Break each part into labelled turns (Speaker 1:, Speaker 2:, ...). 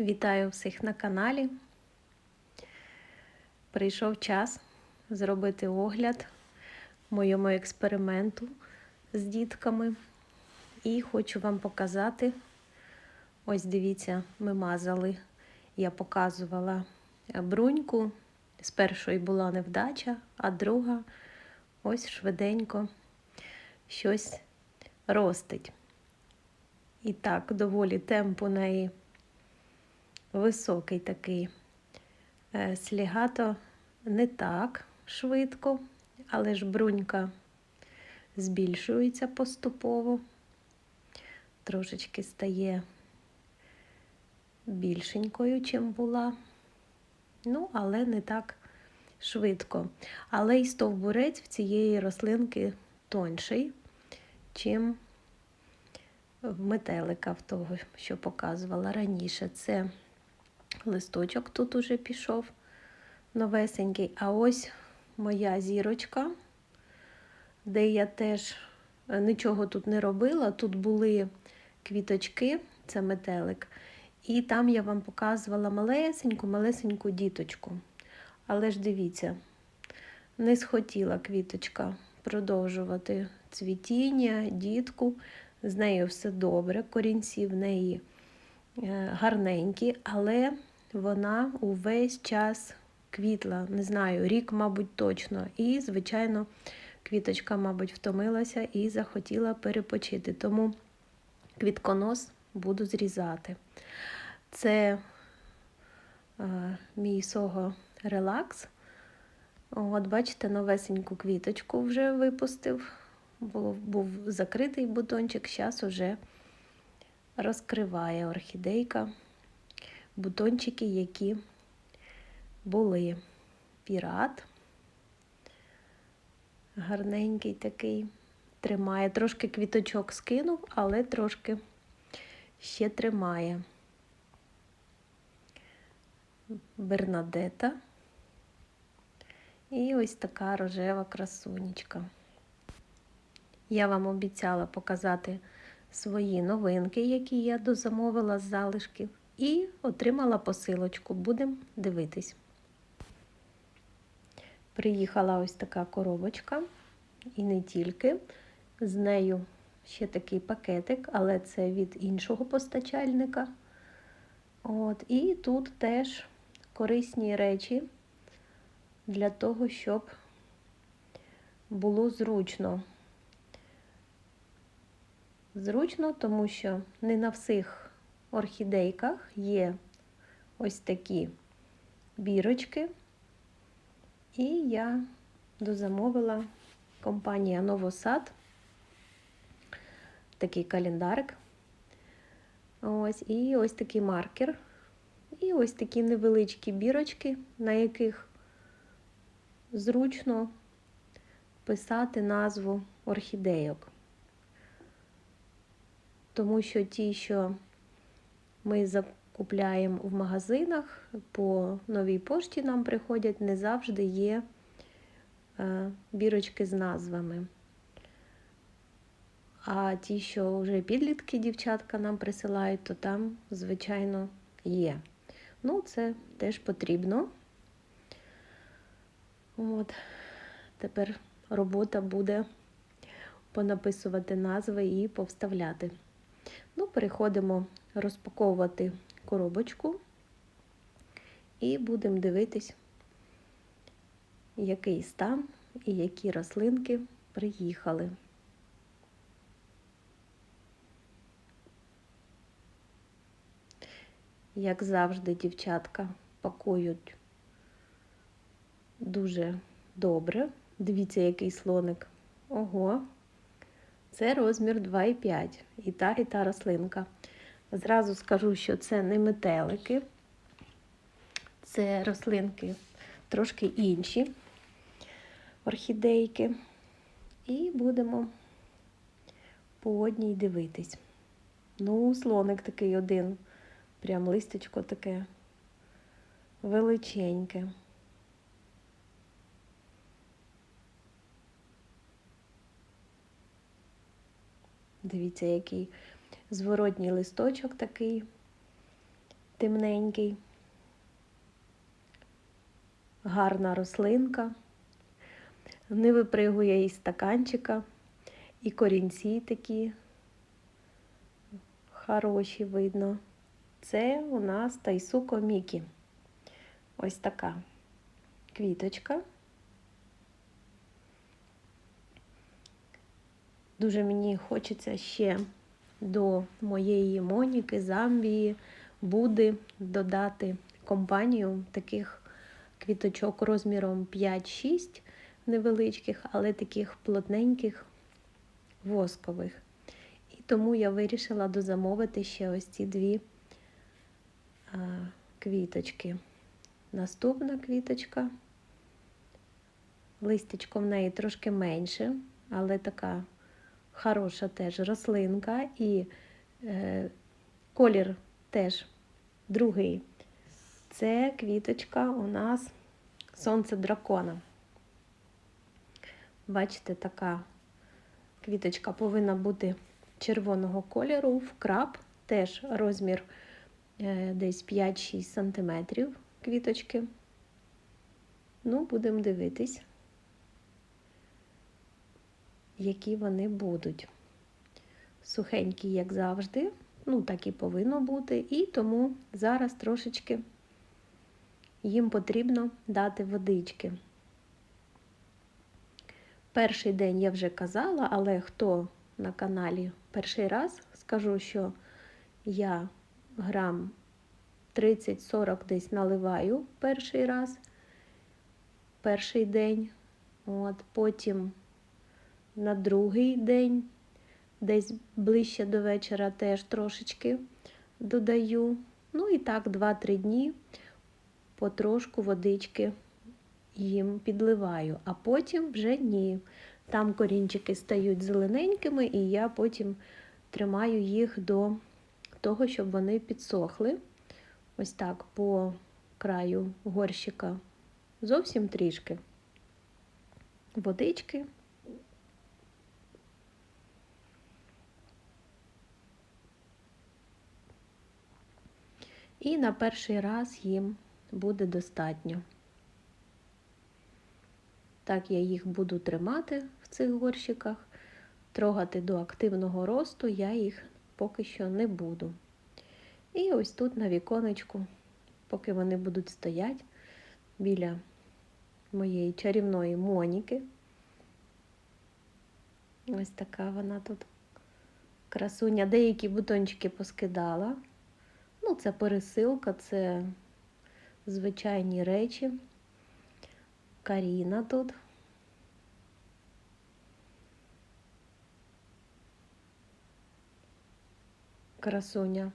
Speaker 1: Вітаю всіх на каналі. Прийшов час зробити огляд моєму експерименту з дітками. І хочу вам показати. Ось дивіться, ми мазали, я показувала бруньку. З першої була невдача, а друга ось швиденько щось ростить. І так, доволі темп у неї високий такий. Е, Слігато не так швидко, але ж брунька збільшується поступово, трошечки стає більшенькою, чим була. Ну, але не так швидко. Але й стовбурець в цієї рослинки тонший, чим в метелика в того, що показувала раніше. Це листочок тут уже пішов новесенький. А ось моя зірочка, де я теж нічого тут не робила. Тут були квіточки, це метелик. І там я вам показувала малесеньку, малесеньку діточку. Але ж дивіться, не схотіла квіточка продовжувати цвітіння, дітку. З нею все добре, корінці в неї гарненькі, але вона увесь час квітла, не знаю, рік, мабуть, точно. І, звичайно, квіточка, мабуть, втомилася і захотіла перепочити. Тому квітконос буду зрізати. Це е, мій сого релакс. От, бачите, новесеньку квіточку вже випустив. Був, був закритий бутончик, зараз уже розкриває орхідейка бутончики, які були. Пірат. Гарненький такий. Тримає. Трошки квіточок скинув, але трошки ще тримає. Бернадета. І ось така рожева красунечка. Я вам обіцяла показати свої новинки, які я дозамовила з залишків, і отримала посилочку. Будемо дивитись. Приїхала ось така коробочка, і не тільки. З нею ще такий пакетик, але це від іншого постачальника. От, І тут теж корисні речі для того, щоб було зручно. Зручно, тому що не на всіх орхідейках є ось такі бірочки. І я дозамовила компанія Новосад, такий календарик. Ось, І ось такий маркер. І ось такі невеличкі бірочки, на яких зручно писати назву орхідейок тому що ті, що ми закупляємо в магазинах, по новій пошті нам приходять, не завжди є е, бірочки з назвами. А ті, що вже підлітки дівчатка нам присилають, то там, звичайно, є. Ну, це теж потрібно. От. Тепер робота буде понаписувати назви і повставляти. Ну, переходимо розпаковувати коробочку і будемо дивитись, який стан і які рослинки приїхали. Як завжди, дівчатка пакують дуже добре. Дивіться, який слоник. Ого! Це розмір 2,5 і та, і та рослинка. Зразу скажу, що це не метелики, це рослинки трошки інші орхідейки. І будемо по одній дивитись. Ну, слоник такий один, прям листечко таке величеньке. Дивіться, який зворотній листочок такий темненький. Гарна рослинка. Не випригує із стаканчика. І корінці такі хороші видно. Це у нас Тайсуко Мікі. Ось така квіточка. Дуже мені хочеться ще до моєї Моніки, Замбії, Буди додати компанію таких квіточок розміром 5-6 невеличких, але таких плотненьких воскових. І тому я вирішила дозамовити ще ось ці дві квіточки. Наступна квіточка. Листячко в неї трошки менше, але така хороша теж рослинка і е, колір теж другий. Це квіточка у нас сонце дракона. А така квіточка повинна бути червоного кольору, вкраб, теж розмір е, десь 5-6 см квіточки. Ну, будемо дивитись які вони будуть. Сухенькі, як завжди, ну, так і повинно бути, і тому зараз трошечки їм потрібно дати водички. Перший день я вже казала, але хто на каналі перший раз, скажу, що я грам 30-40 десь наливаю перший раз, перший день. От, Потім на другий день, десь ближче до вечора теж трошечки додаю. Ну і так, 2-3 дні потрошку водички їм підливаю, а потім вже ні. Там корінчики стають зелененькими, і я потім тримаю їх до того, щоб вони підсохли. Ось так по краю горщика. Зовсім трішки водички. І на перший раз їм буде достатньо. Так я їх буду тримати в цих горщиках, трогати до активного росту я їх поки що не буду. І ось тут на віконечку, поки вони будуть стояти біля моєї чарівної Моніки. Ось така вона тут красуня. Деякі бутончики поскидала. Ну, це пересилка, це звичайні речі. Каріна тут. Красуня.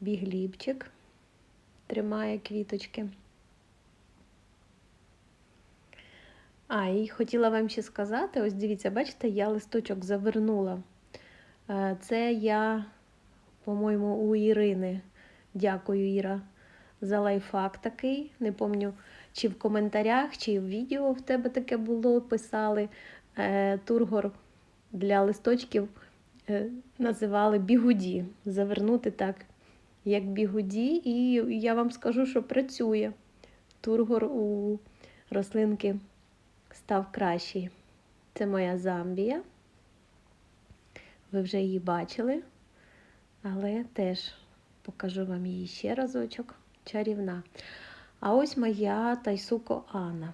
Speaker 1: Бігліпчик тримає квіточки. А, і хотіла вам ще сказати, ось дивіться, бачите, я листочок завернула. Е, це я по-моєму, у Ірини. Дякую, Іра, за лайфхак такий. Не пам'ятаю, чи в коментарях, чи в відео в тебе таке було, писали. Е, Тургор для листочків е, називали бігуді. Завернути так, як бігуді, і я вам скажу, що працює. Тургор у рослинки став кращий. Це моя замбія. Ви вже її бачили але теж покажу вам її ще разочок. Чарівна. А ось моя Тайсуко Анна,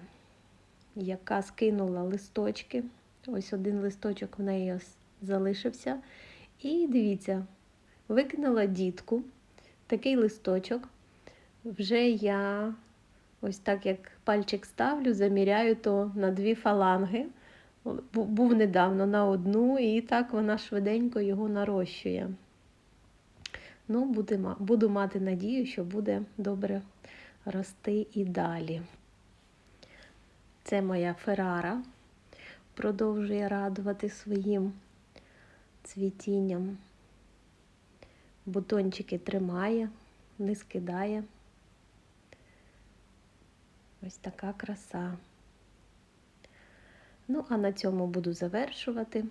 Speaker 1: яка скинула листочки. Ось один листочок в неї залишився. І дивіться, викинула дітку, такий листочок. Вже я ось так як пальчик ставлю, заміряю то на дві фаланги. Був недавно на одну, і так вона швиденько його нарощує. Ну, буду, буду мати надію, що буде добре рости і далі. Це моя Феррара продовжує радувати своїм цвітінням. Бутончики тримає, не скидає. Ось така краса. Ну, а на цьому буду завершувати.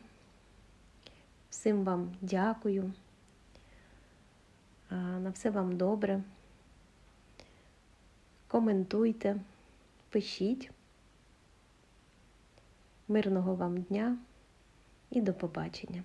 Speaker 1: Всім вам дякую На все вам добре. Коментуйте, пишіть. Мирного вам дня і до побачення!